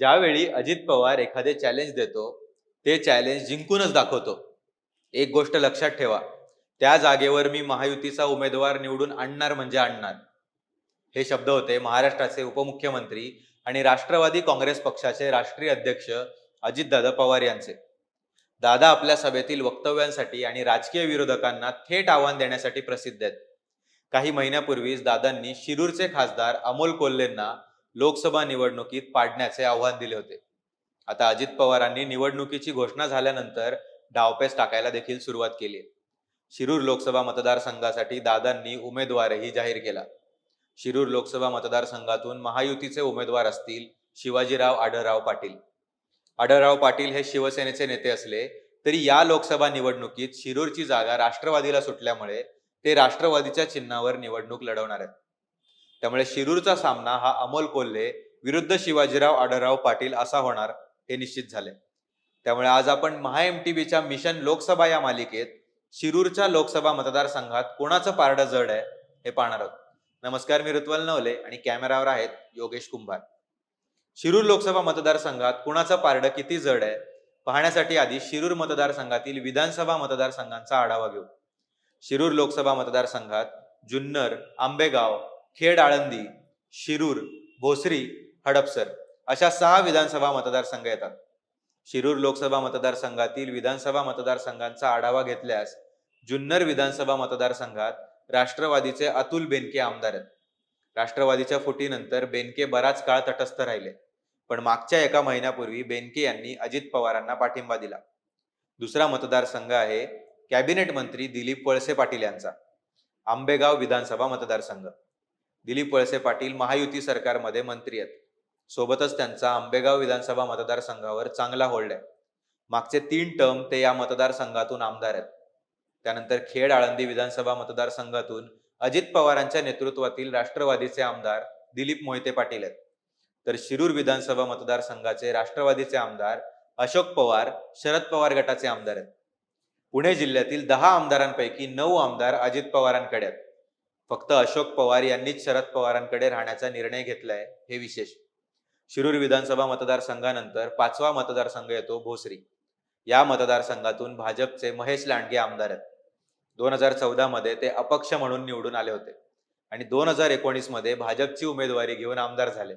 ज्यावेळी अजित पवार एखादे चॅलेंज देतो ते चॅलेंज जिंकूनच दाखवतो. एक गोष्ट लक्षात ठेवा त्या जागेवर मी महायुतीचा उमेदवार निवडून आणणार म्हणजे आणणार. हे शब्द होते महाराष्ट्राचे उपमुख्यमंत्री आणि राष्ट्रवादी काँग्रेस पक्षाचे राष्ट्रीय अध्यक्ष अजितदादा पवार यांचे. दादा आपल्या सभेतील वक्तव्यांसाठी आणि राजकीय विरोधकांना थेट आव्हान देण्यासाठी प्रसिद्ध आहेत. काही महिन्यापूर्वीच दादांनी शिरूरचे खासदार अमोल कोल्हेंना लोकसभा निवडणुकीत पाडण्याचे आव्हान दिले होते. आता अजित पवारांनी निवडणुकीची घोषणा झाल्यानंतर डावपेच टाकायला देखील सुरुवात केली. शिरूर लोकसभा मतदारसंघासाठी दादांनी उमेदवारही जाहीर केला. शिरूर लोकसभा मतदारसंघातून महायुतीचे उमेदवार असतील शिवाजीराव आढळराव पाटील. आढळराव पाटील हे शिवसेनेचे नेते असले तरी या लोकसभा निवडणुकीत शिरूरची जागा राष्ट्रवादीला सुटल्यामुळे ते राष्ट्रवादीच्या चिन्हावर निवडणूक लढवणार आहेत. त्यामुळे शिरूरचा सामना हा अमोल कोल्हे विरुद्ध शिवाजीराव आढळराव पाटील असा होणार हे निश्चित झाले. त्यामुळे आज आपण Maha M T mission Lok Sabha या मालिकेत शिरूरच्या लोकसभा मतदारसंघात कोणाचं पारडं जड आहे हे पाहणार आहोत. नमस्कार मी ऋत्वल नवले आणि कॅमेरावर आहेत योगेश कुंभार. शिरूर लोकसभा मतदारसंघात कुणाचं पारडं किती जड आहे पाहण्यासाठी आधी शिरूर मतदारसंघातील विधानसभा मतदारसंघांचा आढावा घेऊ. शिरूर लोकसभा मतदारसंघात जुन्नर आंबेगाव खेड आळंदी शिरूर भोसरी हडपसर अशा सहा विधानसभा मतदारसंघ येतात. शिरूर लोकसभा मतदारसंघातील विधानसभा मतदारसंघांचा आढावा घेतल्यास जुन्नर विधानसभा मतदारसंघात राष्ट्रवादीचे अतुल बेनके आमदार आहेत. राष्ट्रवादीच्या फुटीनंतर बेनके बराच काळ तटस्थ राहिले पण मागच्या एका महिन्यापूर्वी बेनके यांनी अजित पवारांना पाठिंबा दिला. दुसरा मतदारसंघ आहे कॅबिनेट मंत्री दिलीप वळसे पाटील यांचा आंबेगाव विधानसभा मतदारसंघ. दिलीप वळसे पाटील महायुती सरकारमध्ये मंत्री आहेत. सोबतच त्यांचा आंबेगाव विधानसभा मतदारसंघावर चांगला होल्ड आहे. मागचे तीन टर्म ते या मतदारसंघातून आमदार आहेत. त्यानंतर खेड आळंदी विधानसभा मतदारसंघातून अजित पवारांच्या नेतृत्वातील राष्ट्रवादीचे आमदार दिलीप मोहिते पाटील आहेत. तर शिरूर विधानसभा मतदारसंघाचे राष्ट्रवादीचे आमदार अशोक पवार शरद पवार गटाचे आमदार आहेत. पुणे जिल्ह्यातील दहा आमदारांपैकी नऊ आमदार अजित पवारांकडे आहेत. फक्त अशोक पवार यांनीच शरद पवारांकडे राहण्याचा निर्णय घेतलाय हे विशेष. शिरूर विधानसभा मतदारसंघानंतर पाचवा मतदारसंघ येतो भोसरी. या मतदारसंघातून भाजपचे महेश लांडगे आमदार आहेत. दोन हजार चौदा मध्ये ते अपक्ष म्हणून निवडून आले होते आणि दोन हजार एकोणीसमध्ये भाजपची उमेदवारी घेऊन आमदार झाले.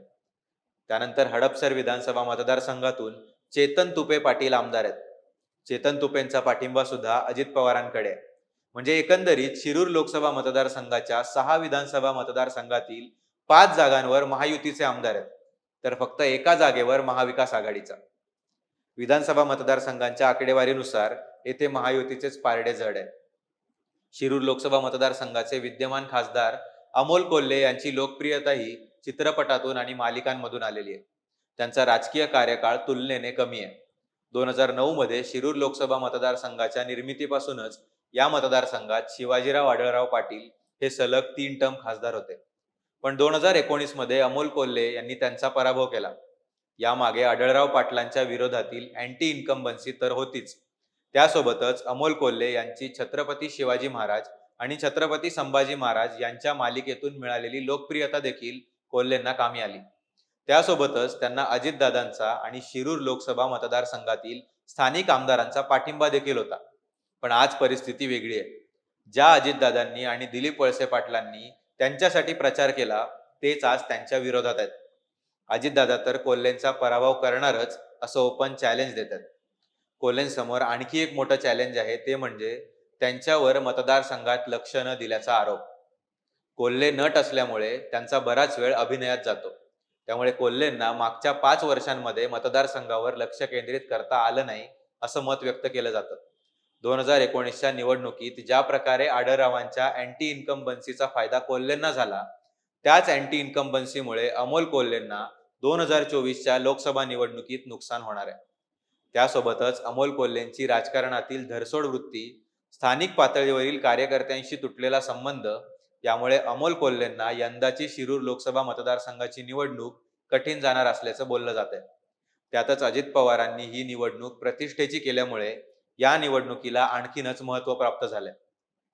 त्यानंतर हडपसर विधानसभा मतदारसंघातून चेतन तुपे पाटील आमदार आहेत. चेतन तुपेंचा पाठिंबा सुद्धा अजित पवारांकडे आहे. म्हणजे एकंदरीत शिरूर लोकसभा मतदारसंघाच्या सहा विधानसभा मतदारसंघातील पाच जागांवर महायुतीचे आमदार आहेत. तर फक्त एका जागेवर महाविकास आघाडीचा. विधानसभा मतदारसंघांच्या आकडेवारीनुसार येथे महायुतीचेच पारडे जड आहे शिरूर लोकसभा मतदारसंघाचे विद्यमान खासदार अमोल कोल्हे यांची लोकप्रियता ही चित्रपटातून आणि मालिकांमधून आलेली आहे. त्यांचा राजकीय कार्यकाळ तुलनेने कमी आहे. दोन हजार नऊ मध्ये शिरूर लोकसभा मतदारसंघाच्या निर्मितीपासूनच या मतदारसंघात शिवाजीराव आढळराव पाटील हे सलग तीन टर्म खासदार होते. पण दोन हजार एकोणीसमध्ये अमोल कोल्हे यांनी त्यांचा पराभव केला. यामागे आढळराव पाटलांच्या विरोधातील अँटी इन्कम्बन्सी तर होतीच. त्यासोबतच अमोल कोल्हे यांची छत्रपती शिवाजी महाराज आणि छत्रपती संभाजी महाराज यांच्या मालिकेतून मिळालेली लोकप्रियता देखील कोल्हेंना कामी आली. त्यासोबतच त्यांना अजितदादांचा आणि शिरूर लोकसभा मतदारसंघातील स्थानिक आमदारांचा पाठिंबा देखील होता. पण आज परिस्थिती वेगळी आहे. ज्या अजितदादांनी आणि दिलीप वळसे पाटलांनी त्यांच्यासाठी प्रचार केला तेच आज त्यांच्या विरोधात आहेत. अजितदादा तर कोल्हेंचा पराभव करणारच असं ओपन चॅलेंज देतात. कोल्हेंसमोर आणखी एक मोठं चॅलेंज आहे ते म्हणजे त्यांच्यावर मतदारसंघात लक्ष न दिल्याचा आरोप. कोल्हे नट असल्यामुळे त्यांचा बराच वेळ अभिनयात जातो. त्यामुळे कोल्हेंना मागच्या पाच वर्षांमध्ये मतदारसंघावर लक्ष केंद्रित करता आलं नाही असं मत व्यक्त केलं जातं. दोन हजार एकोणीसच्या निवडणुकीत ज्या प्रकारे आडरावांच्या अँटी इन्कम्बन्सीचा फायदा कोल्हेंना झाला त्याच अँटी इन्कम्बन्सीमुळे अमोल कोल्हेंना दोन हजार चोवीसच्या लोकसभा निवडणुकीत नुकसान होणार आहे. त्यासोबतच अमोल कोल्हेंची राजकारणातील धरसोड वृत्ती स्थानिक पातळीवरील कार्यकर्त्यांशी तुटलेला संबंध यामुळे अमोल कोल्हेंना यंदाची शिरूर लोकसभा मतदारसंघाची निवडणूक कठीण जाणार असल्याचं बोललं जात आहे त्यातच अजित पवारांनी ही निवडणूक प्रतिष्ठेची केल्यामुळे या निवडणुकीला आणखीनच महत्त्व प्राप्त झालंय.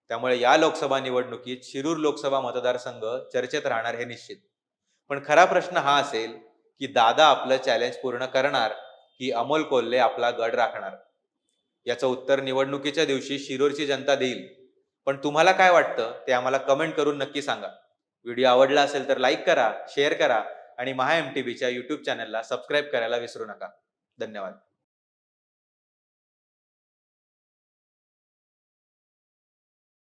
त्यामुळे या लोकसभा निवडणुकीत शिरूर लोकसभा मतदारसंघ चर्चेत राहणार हे निश्चित. पण खरा प्रश्न हा असेल की दादा आपलं चॅलेंज पूर्ण करणार की अमोल कोल्हे आपला गड राखणार? याचं उत्तर निवडणुकीच्या दिवशी शिरूरची जनता देईल. पण तुम्हाला काय वाटतं ते आम्हाला कमेंट करून नक्की सांगा. व्हिडिओ आवडला असेल तर लाईक करा शेअर करा आणि महा एम टी व्हीच्या यूट्यूब चॅनलला सबस्क्राईब करायला विसरू नका. धन्यवाद.